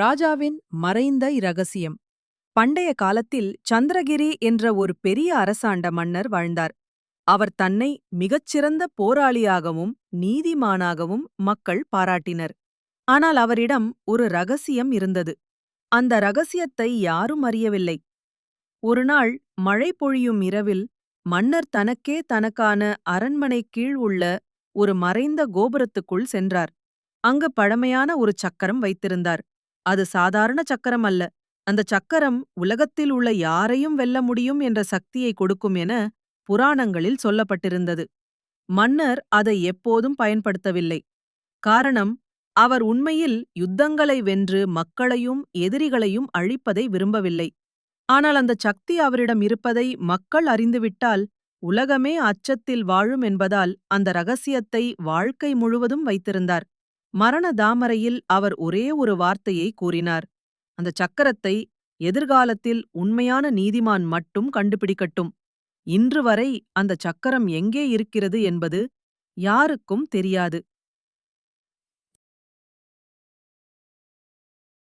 ராஜாவின் மறைந்த இரகசியம். பண்டைய காலத்தில் சந்திரகிரி என்ற ஒரு பெரிய அரசாண்ட மன்னர் வாழ்ந்தார். அவர் தன்னை மிகச்சிறந்த போராளியாகவும் நீதிமானாகவும் மக்கள் பாராட்டினர். ஆனால் அவரிடம் ஒரு ரகசியம் இருந்தது. அந்த ரகசியத்தை யாரும் அறியவில்லை. ஒருநாள் மழை பொழியும் இரவில் மன்னர் தனக்கே தனக்கான அரண்மனை கீழ் உள்ள ஒரு மறைந்த கோபுரத்துக்குள் சென்றார். அங்கு பழமையான ஒரு சக்கரம் வைத்திருந்தார். அது சாதாரண சக்கரம் அல்ல. அந்த சக்கரம் உலகத்தில் உள்ள யாரையும் வெல்ல முடியும் என்ற சக்தியை கொடுக்கும் என புராணங்களில் சொல்லப்பட்டிருந்தது. மன்னர் அதை எப்போதும் பயன்படுத்தவில்லை. காரணம் அவர் உண்மையில் யுத்தங்களை வென்று மக்களையும் எதிரிகளையும் அழிப்பதை விரும்பவில்லை. ஆனால் அந்த சக்தி அவரிடம் இருப்பதை மக்கள் அறிந்துவிட்டால் உலகமே அச்சத்தில் வாழும் என்பதால் அந்த ரகசியத்தை வாழ்க்கை முழுவதும் வைத்திருந்தார். மரண தாமரையில் அவர் ஒரே ஒரு வார்த்தையை கூறினார். அந்த சக்கரத்தை எதிர்காலத்தில் உண்மையான நீதிமான் மட்டும் கண்டுபிடிக்கட்டும். இன்று வரை அந்த சக்கரம் எங்கே இருக்கிறது என்பது யாருக்கும் தெரியாது.